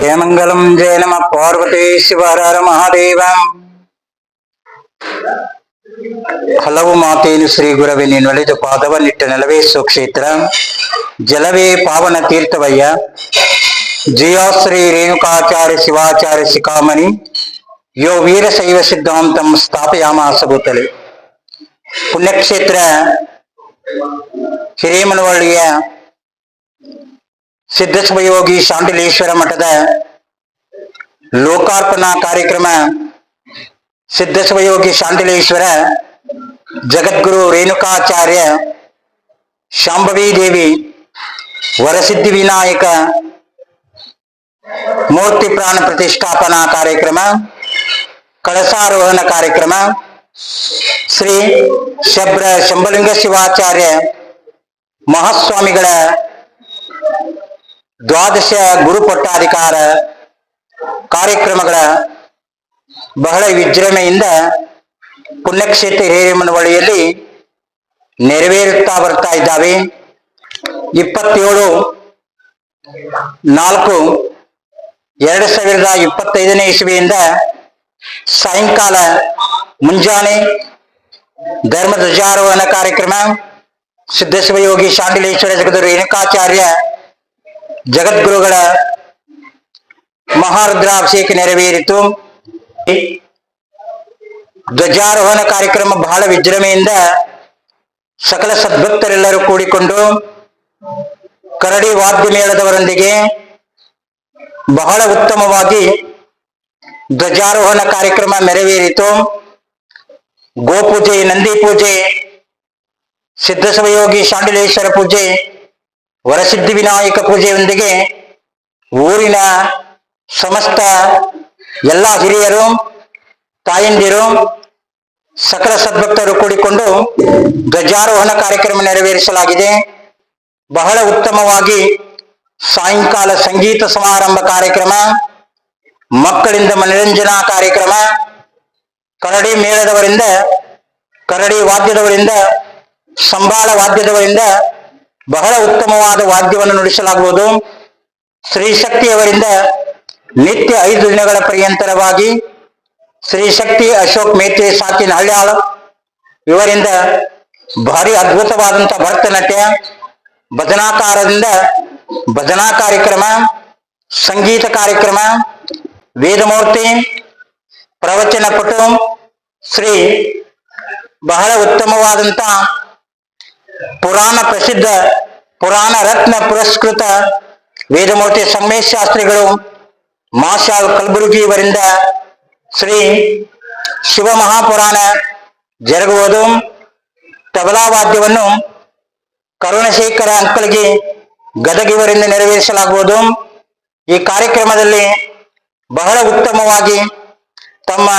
ಜಯ ಮಂಗಲಂ ಜಯ ನಮ ಪಾರ್ವತಿ ಶಿವರ ಮಹಾದೇವ ಹಲವು ಮಾತೇನು ಶ್ರೀ ಗುರವೇ ನೀನೊಲಿದು ಪಾದವನ್ನಿಟ್ಟ ನೆಲವೇ ಸುಕ್ಷೇತ್ರ ಜಲವೇ ಪಾವನ ತೀರ್ಥವಯ್ಯ ಜಯ ಶ್ರೀ ರೇಣುಕಾಚಾರ್ಯ ಶಿವಾಚಾರ್ಯ ಶಿಖಾಮಣಿ ಯೋ ವೀರಶೈವ ಸಿದ್ಧಾಂತಂ ಸ್ಥಾಪಯಾಮಾಸ ಭೂತಲೆ ಪುಣ್ಯಕ್ಷೇತ್ರ ಹಿರೇಮನವಳ್ಳಿಯ ಸಿದ್ಧಶಿವಯೋಗಿ ಶಾಂಡಿಲೇಶ್ವರ ಮಠದ ಲೋಕಾರ್ಪಣಾ ಕಾರ್ಯಕ್ರಮ ಸಿದ್ಧಶಿವಯೋಗಿ ಶಾಂಡಿಲೇಶ್ವರ ಜಗದ್ಗುರು ರೇಣುಕಾಚಾರ್ಯ ಶಾಂಭವಿ ದೇವಿ ವರಸಿದ್ಧಿ ವಿನಾಯಕ ಮೂರ್ತಿ ಪ್ರಾಣ ಪ್ರತಿಷ್ಠಾಪನಾ ಕಾರ್ಯಕ್ರಮ ಕಳಸಾರೋಹಣ ಕಾರ್ಯಕ್ರಮ ಶ್ರೀ ಶಬ್ರ ಶಂಭಲಿಂಗ ಶಿವಾಚಾರ್ಯ ಮಹಾಸ್ವಾಮಿಗಳ ದ್ವಾದಶ ಗುರು ಪಟ್ಟಾಧಿಕಾರ ಕಾರ್ಯಕ್ರಮಗಳ ಬಹಳ ವಿಜೃಂಭಣೆಯಿಂದ ಪುಣ್ಯಕ್ಷೇತ್ರ ಹಿರೇಮನವಳ್ಳಿಯಲ್ಲಿ ನೆರವೇರುತ್ತಾ ಬರ್ತಾ ಇದ್ದಾವೆ. ಇಪ್ಪತ್ತೇಳು ನಾಲ್ಕು ಎರಡು ಸಾವಿರದ ಇಪ್ಪತ್ತೈದನೇ ಇಸವಿಯಿಂದ ಸಾಯಂಕಾಲ ಮುಂಜಾನೆ ಧರ್ಮ ಧ್ವಜಾರೋಹಣ ಕಾರ್ಯಕ್ರಮ ಯೋಗಿ ಶಾಂಡಿಲೇಶ್ವರ ಜಗದ್ಗುರು ರೇಣುಕಾಚಾರ್ಯ ಜಗದ್ಗುರುಗಳ ಮಹಾರುದ್ರಾಭಿಷೇಕ ನೆರವೇರಿತು. ಧ್ವಜಾರೋಹಣ ಕಾರ್ಯಕ್ರಮ ಬಹಳ ವಿಜೃಂಭೆಯಿಂದ ಸಕಲ ಸದ್ಭಕ್ತರೆಲ್ಲರೂ ಕೂಡಿಕೊಂಡು ಕರಡಿ ವಾದ್ಯ ಮೇಳದವರೊಂದಿಗೆ ಬಹಳ ಉತ್ತಮವಾಗಿ ಧ್ವಜಾರೋಹಣ ಕಾರ್ಯಕ್ರಮ ನೆರವೇರಿತು. ಗೋಪೂಜೆ, ನಂದಿ ಪೂಜೆ ಸಿದ್ಧಶಿವಯೋಗಿ ಶಾಂಡಿಲೇಶ್ವರ ಪೂಜೆ ವರಸಿದ್ಧಿ ವಿನಾಯಕ ಪೂಜೆಯೊಂದಿಗೆ ಊರಿನ ಸಮಸ್ತ ಎಲ್ಲ ಹಿರಿಯರು, ತಾಯಂದಿರು, ಸಕಲ ಸದ್ಭಕ್ತರು ಕೂಡಿಕೊಂಡು ಧ್ವಜಾರೋಹಣ ಕಾರ್ಯಕ್ರಮ ನೆರವೇರಿಸಲಾಗಿದೆ. ಬಹಳ ಉತ್ತಮವಾಗಿ ಸಾಯಂಕಾಲ ಸಂಗೀತ ಸಮಾರಂಭ ಕಾರ್ಯಕ್ರಮ, ಮಕ್ಕಳಿಂದ ಮನರಂಜನಾ ಕಾರ್ಯಕ್ರಮ, ಕರಡಿ ಮೇಳದವರಿಂದ, ಕರಡಿ ವಾದ್ಯದವರಿಂದ, ಸಂಬಾಳ ವಾದ್ಯದವರಿಂದ ಬಹಳ ಉತ್ತಮವಾದ ವಾದ್ಯವನ್ನು ನುಡಿಸಲಾಗುವುದು. ಶ್ರೀ ಶಕ್ತಿಯವರಿಂದ ನಿತ್ಯ ಐದು ದಿನಗಳ ಪರ್ಯಂತರವಾಗಿ ಶ್ರೀ ಶಕ್ತಿ ಅಶೋಕ್ ಮೇತ್ರಿ ಸಾಕಿನ ಹಳ್ಯಾಳ. ಇವರಿಂದ ಭಾರಿ ಅದ್ಭುತವಾದಂತಹ ಭರತನಾಟ್ಯ, ಭಜನಾಕಾರದಿಂದ ಭಜನಾ ಕಾರ್ಯಕ್ರಮ, ಸಂಗೀತ ಕಾರ್ಯಕ್ರಮ, ವೇದಮೂರ್ತಿ ಪ್ರವಚನ ಪಟು ಶ್ರೀ ಬಹಳ ಉತ್ತಮವಾದಂತ ಪುರಾಣ ಪ್ರಸಿದ್ಧ ಪುರಾಣ ರತ್ನ ಪುರಸ್ಕೃತ ವೇದಮೂರ್ತಿ ಸಂಗಮೇಶ್ ಶಾಸ್ತ್ರಿಗಳು ಮಾಶಾಲ್ ಕಲಬುರಗಿ ಇವರಿಂದ ಶ್ರೀ ಶಿವ ಮಹಾಪುರಾಣ ಜರುಗುವುದು. ತಬಲಾ ವಾದ್ಯವನ್ನು ಕರುಣಶೇಖರ ಅಂಕಲ್ಗೆ ಗದಗಿವರಿಂದ ನೆರವೇರಿಸಲಾಗುವುದು. ಈ ಕಾರ್ಯಕ್ರಮದಲ್ಲಿ ಬಹಳ ಉತ್ತಮವಾಗಿ ತಮ್ಮ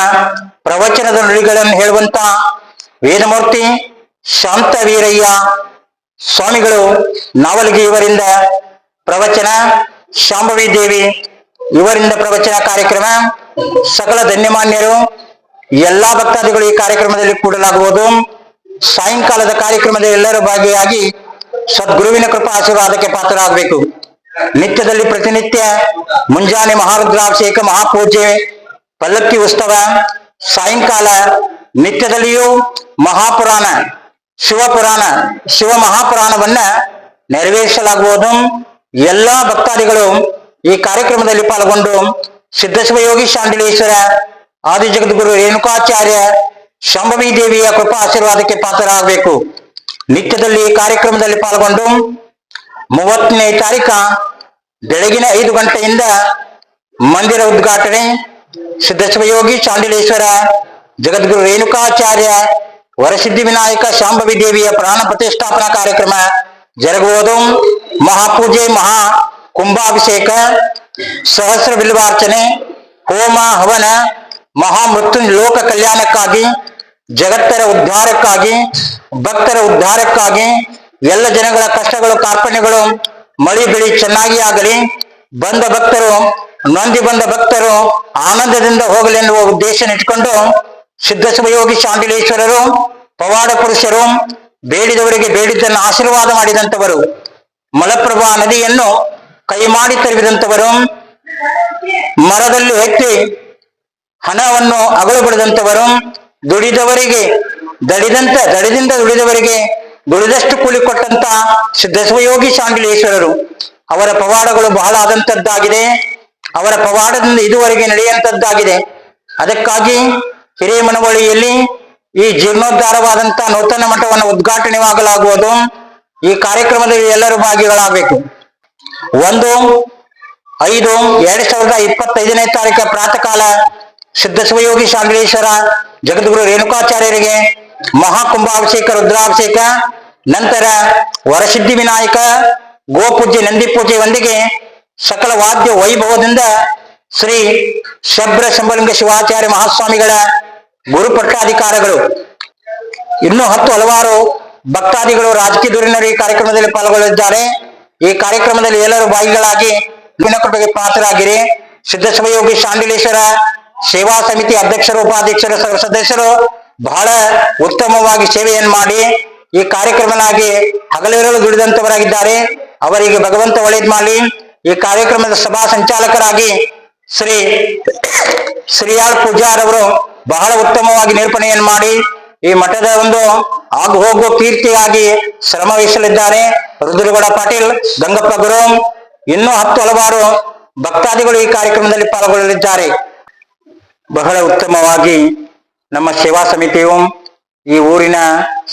ಪ್ರವಚನದ ನುಡಿಗಳನ್ನು ಹೇಳುವಂತ ವೇದಮೂರ್ತಿ ಶಾಂತ ವೀರಯ್ಯ ಸ್ವಾಮಿಗಳು ನಾವಲಿಗೆ ಇವರಿಂದ ಪ್ರವಚನ, ಶಾಂಭವಿ ದೇವಿ ಇವರಿಂದ ಪ್ರವಚನ ಕಾರ್ಯಕ್ರಮ, ಸಕಲ ಧನ್ಯಮಾನ್ಯರು, ಎಲ್ಲಾ ಭಕ್ತಾದಿಗಳು ಈ ಕಾರ್ಯಕ್ರಮದಲ್ಲಿ ಕೂಡಲಾಗುವುದು. ಸಾಯಂಕಾಲದ ಕಾರ್ಯಕ್ರಮದಲ್ಲಿ ಎಲ್ಲರೂ ಭಾಗಿಯಾಗಿ ಸದ್ಗುರುವಿನ ಕೃಪಾ ಆಶೀರ್ವಾದಕ್ಕೆ ಪಾತ್ರರಾಗಬೇಕು. ನಿತ್ಯದಲ್ಲಿ ಪ್ರತಿನಿತ್ಯ ಮುಂಜಾನೆ ಮಹಾರುದ್ರಾಭಿಷೇಕ, ಮಹಾಪೂಜೆ, ಪಲ್ಲಕ್ಕಿ ಉತ್ಸವ, ಸಾಯಂಕಾಲ ನಿತ್ಯದಲ್ಲಿಯೂ ಮಹಾಪುರಾಣ ಶಿವಪುರಾಣ ಶಿವ ಮಹಾಪುರಾಣವನ್ನ ನೆರವೇರಿಸಲಾಗುವುದು. ಎಲ್ಲಾ ಭಕ್ತಾದಿಗಳು ಈ ಕಾರ್ಯಕ್ರಮದಲ್ಲಿ ಪಾಲ್ಗೊಂಡು ಸಿದ್ಧಶಿವಯೋಗಿ ಶಾಂಡಿಲೇಶ್ವರ ಆದಿ ಜಗದ್ಗುರು ರೇಣುಕಾಚಾರ್ಯ, ಶಂಭವಿ ದೇವಿಯ ಕೃಪಾ ಆಶೀರ್ವಾದಕ್ಕೆ ಪಾತ್ರರಾಗಬೇಕು. ನಿತ್ಯದಲ್ಲಿ ಕಾರ್ಯಕ್ರಮದಲ್ಲಿ ಪಾಲ್ಗೊಂಡು ಮೂವತ್ತನೇ ತಾರೀಕ ಬೆಳಗಿನ ಐದು ಗಂಟೆಯಿಂದ ಮಂದಿರ ಉದ್ಘಾಟನೆ. ಸಿದ್ಧಶಿವಯೋಗಿ ಚಾಂಡಿಲೇಶ್ವರ ಜಗದ್ಗುರು ರೇಣುಕಾಚಾರ್ಯ ವರಸಿದ್ಧಿ ವಿನಾಯಕ ಶಾಂಭವಿ ದೇವಿಯ ಪ್ರಾಣ ಪ್ರತಿಷ್ಠಾಪನಾ ಕಾರ್ಯಕ್ರಮ ಜರುಗುವುದು ಮಹಾಪೂಜೆ ಮಹಾ ಕುಂಭಾಭಿಷೇಕ, ಸಹಸ್ರ ಬಿಲ್ವಾರ್ಚನೆ, ಹೋಮ, ಹವನ ಮಹಾಮೃತ್ಯು ಲೋಕ ಕಲ್ಯಾಣಕ್ಕಾಗಿ, ಜಗತ್ತರ ಉದ್ಧಾರಕ್ಕಾಗಿ, ಭಕ್ತರ ಉದ್ಧಾರಕ್ಕಾಗಿ ಎಲ್ಲ ಜನಗಳ ಕಷ್ಟಗಳು, ಕಾರ್ಪಣ್ಯಗಳು ಮಳಿ ಬೆಳಿ ಚೆನ್ನಾಗಿ ಆಗಲಿ. ಬಂದ ಭಕ್ತರು, ನೊಂದಿ ಬಂದ ಭಕ್ತರು ಆನಂದದಿಂದ ಹೋಗಲಿ ಎನ್ನುವ ಉದ್ದೇಶ ಇಟ್ಕೊಂಡು ಸಿದ್ಧಶಿವಯೋಗಿ ಶಾಂಡಿಲೇಶ್ವರರು ಪವಾಡ ಪುರುಷರು, ಬೇಡಿದವರಿಗೆ ಬೇಡಿದ್ದನ್ನು ಆಶೀರ್ವಾದ ಮಾಡಿದಂಥವರು, ಮಲಪ್ರಭಾ ನದಿಯನ್ನು ಕೈ ಮಾಡಿ ಮರದಲ್ಲಿ ಎತ್ತಿ ಹಣವನ್ನು ಅಗಲು ಬಿಡದಂಥವರು ದುಡಿದವರಿಗೆ, ದಡಿದಂತ, ದಡಿದಿಂದ ದುಡಿದವರಿಗೆ ದುಡಿದಷ್ಟು ಕೂಲಿ ಕೊಟ್ಟಂತ ಸಿದ್ಧಸ್ವಯೋಗಿ ಶಾಂಡಿಲೇಶ್ವರರು ಅವರ ಪವಾಡಗಳು ಬಹಳ ಆದಂತದ್ದಾಗಿದೆ ಅವರ ಪವಾಡದಿಂದ ಇದುವರೆಗೆ ನಡೆಯುವಂತದ್ದಾಗಿದೆ ಅದಕ್ಕಾಗಿ ಹಿರೇಮನವಳ್ಳಿಯಲ್ಲಿ ಈ ಜೀರ್ಣೋದ್ಧಾರವಾದಂತ ನೂತನ ಮಠವನ್ನು ಉದ್ಘಾಟನೆವಾಗಲಾಗುವುದು ಈ ಕಾರ್ಯಕ್ರಮದಲ್ಲಿ ಎಲ್ಲರೂ ಭಾಗಿಗಳಾಗಬೇಕು. ಒಂದು, ಐದು, ಎರಡ್ ಸಾವಿರದ ಇಪ್ಪತ್ತೈದನೇ ತಾರೀಕು ಸಿದ್ಧ ಶಿವಯೋಗಿ ಶಾಂಗ್ಲೇಶ್ವರ ಜಗದ್ಗುರು ರೇಣುಕಾಚಾರ್ಯರಿಗೆ ಮಹಾಕುಂಭಾಭಿಷೇಕ, ರುದ್ರಾಭಿಷೇಕ, ನಂತರ ವರಸಿದ್ಧಿ ವಿನಾಯಕ, ಗೋಪೂಜೆ ನಂದಿ ಪೂಜೆಯೊಂದಿಗೆ ಸಕಲ ವಾದ್ಯ ವೈಭವದಿಂದ ಶ್ರೀ ಶಬ್ರ ಶಂಬಲಿಂಗ ಶಿವಾಚಾರ್ಯ ಮಹಾಸ್ವಾಮಿಗಳ ಗುರುಪಟ್ಟಾಧಿಕಾರಗಳು ಇನ್ನೂ ಹತ್ತು ಹಲವಾರು ಭಕ್ತಾದಿಗಳು ರಾಜಕೀಯ ಧುರೀಣರು ಈ ಕಾರ್ಯಕ್ರಮದಲ್ಲಿ ಪಾಲ್ಗೊಳ್ಳಲಿದ್ದಾರೆ. ಈ ಕಾರ್ಯಕ್ರಮದಲ್ಲಿ ಎಲ್ಲರೂ ಭಾಗಿಗಳಾಗಿ ಕೃಪೆಗೆ ಪಾತ್ರರಾಗಿರಿ. ಸಿದ್ಧ ಶಿವಯೋಗಿ ಶಾಂಡಿಲೇಶ್ವರ ಸೇವಾ ಸಮಿತಿ ಅಧ್ಯಕ್ಷರು, ಉಪಾಧ್ಯಕ್ಷರು ಸದಸ್ಯರು ಬಹಳ ಉತ್ತಮವಾಗಿ ಸೇವೆಯನ್ನು ಮಾಡಿ ಈ ಕಾರ್ಯಕ್ರಮನಾಗಿ ಹಗಲಿರಲು ದುಡಿದಂತವರಾಗಿದ್ದಾರೆ. ಅವರಿಗೆ ಭಗವಂತ ಒಳ್ಳೇದ್ ಮಾಡಿ ಈ ಕಾರ್ಯಕ್ರಮದ ಸಭಾ ಸಂಚಾಲಕರಾಗಿ ಶ್ರೀ ಶ್ರೀಯಾಳ್ ಪೂಜಾರ್ ಅವರು ಬಹಳ ಉತ್ತಮವಾಗಿ ನಿರ್ಪಣೆಯನ್ನು ಮಾಡಿ ಈ ಮಠದ ಒಂದು ಆಗು ಹೋಗುವ ಕೀರ್ತಿಯಾಗಿ ಶ್ರಮ ವಹಿಸಲಿದ್ದಾರೆ ರುದ್ರಗೌಡ ಪಾಟೀಲ್, ಗಂಗಪ್ಪ ಗುರು, ಇನ್ನೂ ಹತ್ತು ಹಲವಾರು ಭಕ್ತಾದಿಗಳು ಈ ಕಾರ್ಯಕ್ರಮದಲ್ಲಿ ಪಾಲ್ಗೊಳ್ಳಲಿದ್ದಾರೆ. ಬಹಳ ಉತ್ತಮವಾಗಿ ನಮ್ಮ ಸೇವಾ ಸಮಿತಿಯು ಈ ಊರಿನ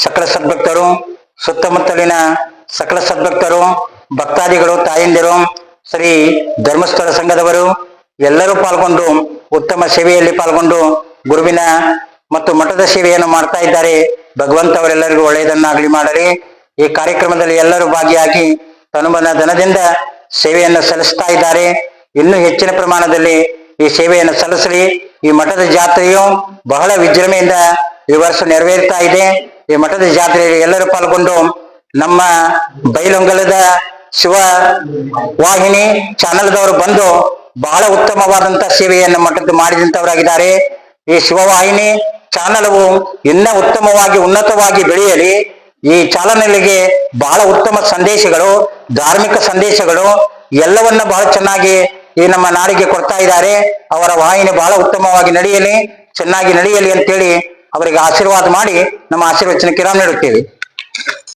ಸಕಲ ಸದ್ಭಕ್ತರು, ಸುತ್ತಮುತ್ತಲಿನ ಸಕಲ ಸದ್ಭಕ್ತರು, ಭಕ್ತಾದಿಗಳು, ತಾಯಂದಿರು, ಶ್ರೀ ಧರ್ಮಸ್ಥಳ ಸಂಘದವರು ಎಲ್ಲರೂ ಪಾಲ್ಗೊಂಡು ಉತ್ತಮ ಸೇವೆಯಲ್ಲಿ ಪಾಲ್ಗೊಂಡು ಗುರುವಿನ ಮತ್ತು ಮಠದ ಸೇವೆಯನ್ನು ಮಾಡ್ತಾ ಇದ್ದಾರೆ. ಭಗವಂತ ಅವರೆಲ್ಲರಿಗೂ ಒಳ್ಳೆಯದನ್ನಾಗಲಿ ಮಾಡಲಿ. ಈ ಕಾರ್ಯಕ್ರಮದಲ್ಲಿ ಎಲ್ಲರೂ ಭಾಗಿಯಾಗಿ ತನುಮನ ಧನದಿಂದ ಸೇವೆಯನ್ನು ಸಲ್ಲಿಸ್ತಾ ಇದ್ದಾರೆ. ಇನ್ನೂ ಹೆಚ್ಚಿನ ಪ್ರಮಾಣದಲ್ಲಿ ಈ ಸೇವೆಯನ್ನು ಸಲ್ಲಿಸಲಿ. ಈ ಮಠದ ಜಾತ್ರೆಯು ಬಹಳ ವಿಜೃಂಭೆಯಿಂದ ಈ ವರ್ಷ ನೆರವೇರ್ತಾ ಇದೆ. ಈ ಮಠದ ಜಾತ್ರೆಯಲ್ಲಿ ಎಲ್ಲರೂ ಪಾಲ್ಗೊಂಡು ನಮ್ಮ ಬೈಲೊಂಗಲದ ಶಿವ ವಾಹಿನಿ ಚಾನಲ್ದವರು ಬಂದು ಬಹಳ ಉತ್ತಮವಾದಂತಹ ಸೇವೆಯನ್ನು ಮಠದ್ದು ಮಾಡಿದಂತವರಾಗಿದ್ದಾರೆ ಈ ಶಿವವಾಹಿನಿ ಚಾನಲವು ಇನ್ನ ಉತ್ತಮವಾಗಿ, ಉನ್ನತವಾಗಿ ಬೆಳೆಯಲಿ, ಈ ಚಾಲನೆಗೆ ಬಹಳ ಉತ್ತಮ ಸಂದೇಶಗಳು, ಧಾರ್ಮಿಕ ಸಂದೇಶಗಳು, ಎಲ್ಲವನ್ನ ಬಹಳ ಚೆನ್ನಾಗಿ ಈ ನಮ್ಮ ನಾಡಿಗೆ ಕೊಡ್ತಾ ಇದ್ದಾರೆ. ಅವರ ವಾಹಿನಿ ಬಹಳ ಉತ್ತಮವಾಗಿ ನಡೆಯಲಿ, ಚೆನ್ನಾಗಿ ನಡೆಯಲಿ ಅಂತೇಳಿ ಅವರಿಗೆ ಆಶೀರ್ವಾದ ಮಾಡಿ ನಮ್ಮ ಆಶೀರ್ವಚನ ಕಿರಾಮ್ ನೀಡುತ್ತೇವೆ.